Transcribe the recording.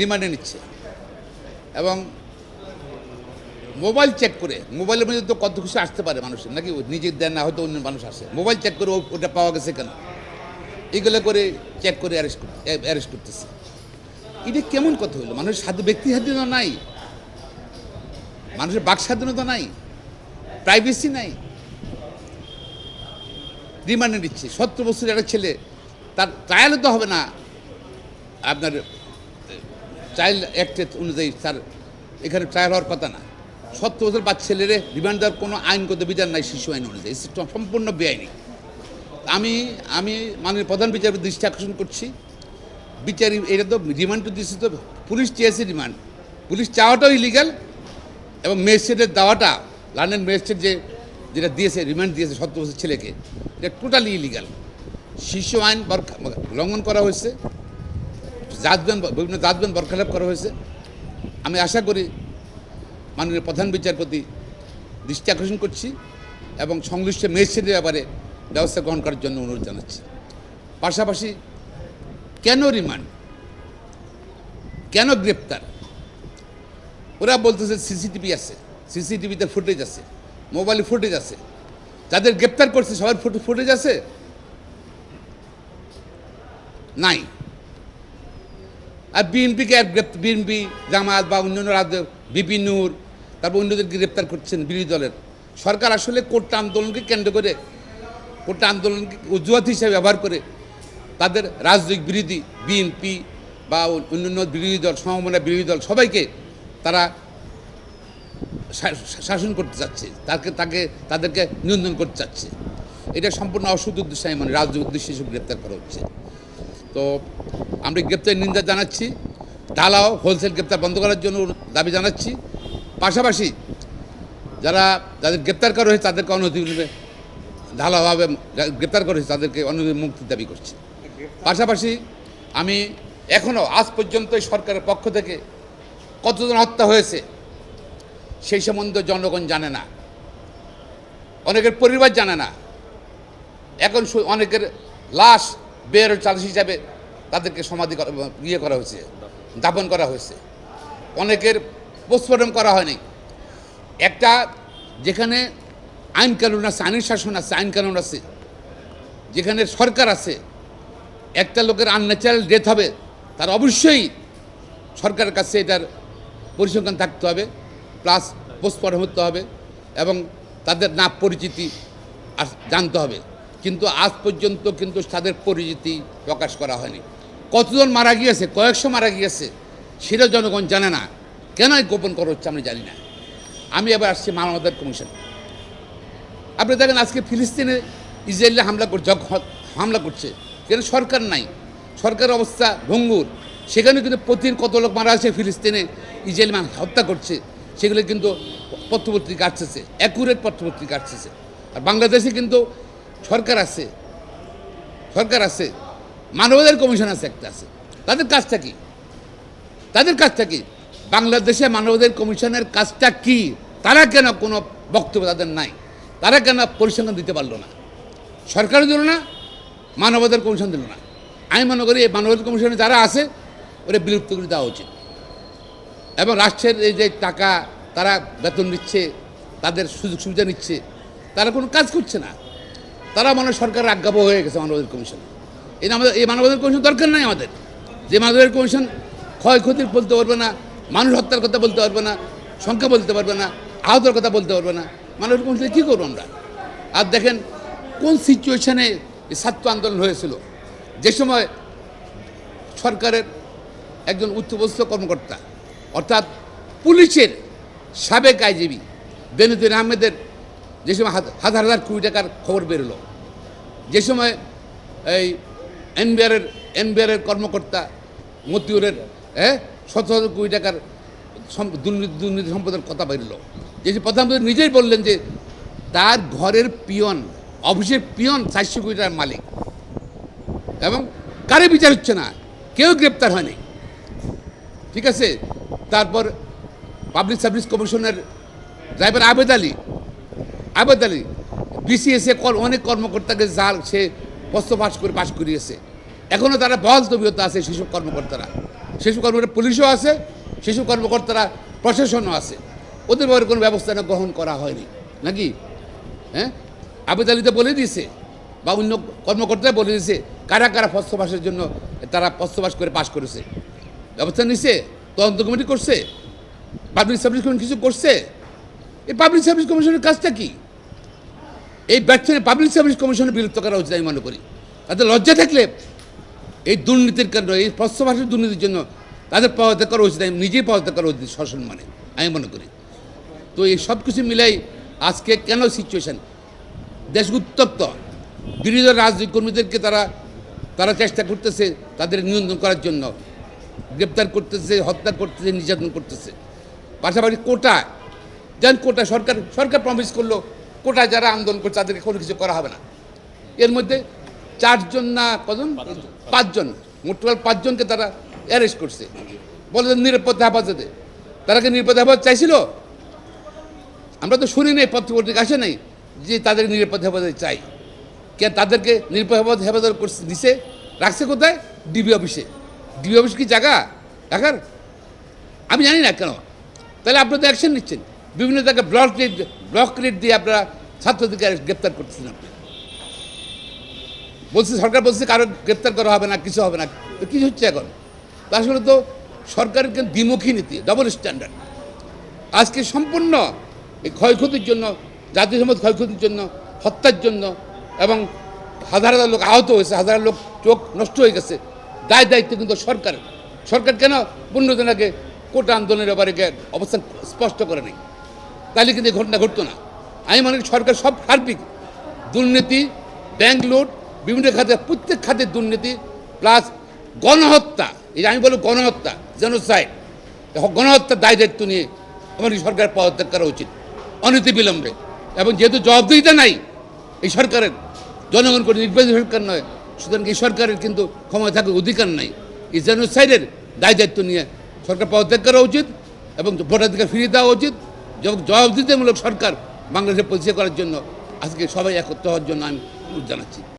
রিমান্ডে নিচ্ছে। এবং মোবাইল চেক করে, মোবাইলের মধ্যে তো কত কিছু আসতে পারে মানুষের, নাকি নিজের দেন না, হয়তো অন্য মানুষ আসে। মোবাইল চেক করে ওটা পাওয়া গেছে কেন? এগুলো করে চেক করে অ্যারেস্ট অ্যারেস্ট করতেছে। এটা কেমন কথা হলো? মানুষের স্বাধীন ব্যক্তি স্বাধীনতা নাই। মানুষের বাক স্বাধীনতা নাই। প্রাইভেসি নাই। রিমান্ডে নিচ্ছে। সত্তর বছরের একটা ছেলে, তার ট্রায়ালও তো হবে না। আপনার চাইল্ড অ্যাক্টের অনুযায়ী তার এখানে ট্রায়াল হওয়ার কথা না। সত্তর বছর বাচ্চা ছেলেরে রিমান্ড দেওয়ার কোনো আইনগত বিধান নাই শিশু আইন অনুযায়ী। সম্পূর্ণ বেআইনি। আমি আমি মাননীয় প্রধান বিচারপতি দৃষ্টি আকর্ষণ করছি। বিচারি, এটা তো রিমান্ড তো দিচ্ছে তো, পুলিশ চেয়েছে রিমান্ড পুলিশ চাওয়াটাও ইলিগাল এবং ম্যাজিস্ট্রেটের দেওয়াটা লন্ডন ম্যাজিস্ট্রেট যে, যেটা দিয়েছে রিমান্ড দিয়েছে সত্তর বছর ছেলেকে, এটা টোটালি ইলিগাল শিশু আইন লঙ্ঘন করা হয়েছে। জাজবেন বিভিন্ন জাজবেন বরখালাপ করা হয়েছে। আমি আশা করি মাননীয় প্রধান বিচারপতি দৃষ্টি আকর্ষণ করছি এবং সংশ্লিষ্ট ম্যাজিস্ট্রেটের ব্যাপারে ব্যবস্থা গ্রহণ করার জন্য অনুরোধ জানাচ্ছি। পাশাপাশি কেন রিমান্ড? কেন গ্রেপ্তার? ওরা বলতেছে সিসিটিভি আছে, সিসিটিভিতে ফুটেজ আছে, মোবাইলে ফুটেজ আছে। যাদের গ্রেপ্তার করছে, সবার ফুটেজ আছে? নাই। আর বিএনপিকে আর বিএনপি, জামাত বা অন্যান্য রাজ্য, বিপি নূর, তারপর অন্যদেরকে গ্রেপ্তার করছেন বিরোধী দলের। সরকার আসলে কোর্টা আন্দোলনকে কেন্দ্র করে কোর্টা আন্দোলনকে অজুহাত হিসেবে ব্যবহার করে তাদের রাজনৈতিক বিরোধী বিএনপি বা অন্যান্য বিরোধী দল, সমমনা বিরোধী দল সবাইকে তারা শাসন করতে চাচ্ছে। তাকে তাকে, তাদেরকে নিয়ন্ত্রণ করতে চাচ্ছে। এটা সম্পূর্ণ অসুদ উদ্দেশ্যে মানে রাজ্য উদ্দেশ্যে এসব গ্রেপ্তার করা হচ্ছে। তো আমরা গ্রেপ্তার নিন্দা জানাচ্ছি। ঢালাও হোলসেল গ্রেপ্তার বন্ধ করার জন্য দাবি জানাচ্ছি। পাশাপাশি যারা যাদের গ্রেপ্তার করা হয়েছে, তাদেরকে অনধিবিলম্বে ঢালাওভাবে গ্রেপ্তার করা হয়েছে, তাদেরকে অনধিবিলম্বে মুক্তির দাবি করছি। পাশাপাশি আমি এখনও আজ পর্যন্ত সরকারের পক্ষ থেকে কতজন হত্যা হয়েছে, সেই সম্বন্ধে জনগণ জানে না। অনেকের পরিবার জানে না। এখন অনেকের লাশ বের চার্জ হিসাবে তাদেরকে সমাধি ইয়ে করা হয়েছে, দাপন করা হয়েছে। অনেকের পোস্টমর্টম করা হয়নি। একটা যেখানে আইন কানুন আছে, আইনের শাসন আছে, আইন কানুন আছে, যেখানে সরকার আছে, একটা লোকের আনন্যাচারাল ডেথ হবে, তার অবশ্যই সরকারের কাছে এটার পরিসংখ্যান থাকতে হবে প্লাস পোস্টমর্টম হতে হবে এবং তাদের নাম পরিচিতি আস- জানতে হবে। কিন্তু আজ পর্যন্ত কিন্তু তাদের পরিচিতি প্রকাশ করা হয়নি। কতজন মারা গিয়েছে? কয়েকশো মারা গিয়েছে। সেটা জনগণ জানে না। কেন গোপন করা হচ্ছে আমরা জানি না। আমি এবার আসছি মানবাধিকার কমিশন আপনি দেখেন আজকে ফিলিস্তিনে ইসরায়েলে হামলা করছে হামলা করছে, কেন সরকার নাই? সরকার অবস্থা ভঙ্গুর। সেখানে কিন্তু প্রতিদিন কত লোক মারা আছে ফিলিস্তিনে? ইসরায়েল হত্যা করছে। সেগুলো কিন্তু পত্রপত্রিকা আসতেছে অ্যাকুরেট পত্রপত্রিকা আসতেছে। আর বাংলাদেশে কিন্তু সরকার আছে সরকার আছে, মানবাধিকার কমিশন আছে একটা আছে। তাদের কাজটা কি? তাদের কাজটা কি? বাংলাদেশে মানবাধিকার কমিশনের কাজটা কি? তারা কেন কোনো বক্তব্য তাদের নাই? তারা কেন পরিসংখ্যান দিতে পারল না? সরকারও দিল না, মানবাধিকার কমিশন দিল না। আমি মনে করি এই মানবাধিকার কমিশনে যারা আছে ওরা বিলুপ্ত করে দেওয়া উচিত। এবং রাষ্ট্রের এই যে টাকা তারা বেতন নিচ্ছে, তাদের সুযোগ সুবিধা নিচ্ছে, তারা কোনো কাজ করছে না। তারা মনে সরকারের আজ্ঞাপ হয়ে গেছে মানবাধিকার কমিশন। এই আমাদের এই মানবাধিকার কমিশন দরকার নাই আমাদের। যে মানবাধিকার কমিশন ক্ষয়ক্ষতির বলতে পারবে না, মানুষ হত্যার কথা বলতে পারবে না, সংখ্যা বলতে পারবে না, আহতের কথা বলতে পারবে না, মানবাধিকার কমিশনে কী করব আমরা? আর দেখেন, কোন সিচুয়েশনে ছাত্র আন্দোলন হয়েছিল? যে সময় সরকারের একজন উচ্চপদস্থ কর্মকর্তা, অর্থাৎ পুলিশের সাবেক আইজিবি বেনুদ্দিন আহমেদের যে সময় হাজার হাজার কোটি টাকার খবর বেরোলো। যে সময় এই এনবিআরের এনবিআরের কর্মকর্তা মতিউরের হ্যাঁ শত শত কোটি টাকার দুর্নীতি দুর্নীতি সম্পদের কথা বেরোলো। যে প্রধানমন্ত্রী নিজেই বললেন যে তার ঘরের পিয়ন, অফিসের পিয়ন চারশো কোটি টাকার মালিক। এবং কারে বিচার হচ্ছে না, কেউ গ্রেপ্তার হয়নি। ঠিক আছে? তারপর পাবলিক সার্ভিস কমিশনের ড্রাইভার আবেদ আলী আবেদ আলী বিসিএসএ অনেক কর্মকর্তাকে যার সে পাস করে পাশ করিয়েছে। এখনও তারা বল তবিয়তা আছে সেসব কর্মকর্তারা। সেসব কর্মকর্তা পুলিশও আছে, সেসব কর্মকর্তারা প্রশাসনও আছে। ওদের ব্যাপারে কোনো ব্যবস্থা গ্রহণ করা হয়নি। নাকি? হ্যাঁ? আবেদ আলীতে বলে দিয়েছে, বা অন্য কর্মকর্তারা বলে দিয়েছে, কারা কারা পস্যবাসের জন্য তারা পস্যবাস করে পাশ করেছে। ব্যবস্থা নিছে, তদন্ত কমিটি করছে পাবলিক সার্ভিস কমিশন কিছু করছে। এই পাবলিক সার্ভিস কমিশনের কাজটা কি? এই ব্যর্থ পাবলিক সার্ভিস কমিশনের বিলুপ্ত করা উচিত আমি মনে করি। তাদের লজ্জা থাকলে এই দুর্নীতির কারণে এই পশ্চভাষের দুর্নীতির জন্য তাদের পদত্যাগ করা উচিত, আমি নিজেই পদত্যাগ করা উচিত শাসন মানে আমি মনে করি। তো এই সব কিছু মিলাই আজকে কেন সিচুয়েশান দেশ উত্তপ্ত। বিরোধী রাজনৈতিক কর্মীদেরকে তারা তারা চেষ্টা করতেছে তাদের নিয়ন্ত্রণ করার জন্য। গ্রেপ্তার করতেছে, হত্যা করতেছে, নির্যাতন করতেছে। পাশাপাশি কোটা যেন কোটা সরকার সরকার প্রমিস করল কোটা যারা আন্দোলন করছে, তাদেরকে কোনো কিছু করা হবে না। এর মধ্যে চারজন না কজন? পাঁচজন। মোট টোটাল পাঁচজনকে তারা অ্যারেস্ট করছে। বলে যে নিরাপদ হেফাজতে। তারা কি নিরাপদ হেফাজত চাইছিল? আমরা তো শুনি নাই পত্র পত্রিকা আসে নাই যে তাদের নিরাপদ হেফাজত চাই। কে তাদেরকে নিরাপদ হেফাজত হেফাজত করছে, দিছে, রাখছে কোথায়? ডিবি অফিসে। ডিবি অফিস কি জায়গা? দেখার আমি জানি না কেন। তাহলে আপনারা তো অ্যাকশন নিচ্ছেন। বিভিন্ন জায়গায় ব্লক ব্লক রেট দিয়ে আপনারা ছাত্রদেরকে গ্রেপ্তার করতেছেন বলছে, সরকার বলছে কারও গ্রেপ্তার করা হবে না, কিছু হবে না। তো কী হচ্ছে এখন? তা আসলে তো সরকারের কিন্তু দ্বিমুখী নীতি ডবল স্ট্যান্ডার্ড আজকে সম্পূর্ণ এই ক্ষয়ক্ষতির জন্য, জাতীয় ক্ষয়ক্ষতির জন্য, হত্যার জন্য এবং হাজার হাজার লোক আহত হয়েছে, হাজার লোক চোখ নষ্ট হয়ে গেছে, দায় দায়িত্ব কিন্তু সরকারের। সরকার কেন পনেরো দিন আগে কোটা আন্দোলনের ব্যাপারে অবস্থান স্পষ্ট করে নেই? তাহলে কিন্তু এই ঘটনা ঘটতো না। আমি মনে করি সরকার সব সার্বিক দুর্নীতি ব্যাংক লুট বিভিন্ন খাতে, প্রত্যেক খাতের দুর্নীতি প্লাস গণহত্যা। এই আমি বলব গণহত্যা জেনোসাইড গণহত্যার দায় দায়িত্ব নিয়ে আমাদের সরকার পদত্যাগ করা উচিত অনতি বিলম্বে এবং যেহেতু জবাবদিহিতা নাই, এই সরকারের, জনগণ করে নির্বাচিত সরকার নয়, সুতরাং এই সরকারের কিন্তু ক্ষমতা থাকার অধিকার নাই। এই জেনোসাইডের দায় দায়িত্ব নিয়ে সরকার পদত্যাগ করা উচিত এবং ভোটাধিকার ফিরিয়ে দেওয়া উচিত। এবং জবাবদিহিতামূলক সরকার বাংলাদেশে পরিচয় করার জন্য আজকে সবাই একত্র হওয়ার জন্য আমি জানাচ্ছি।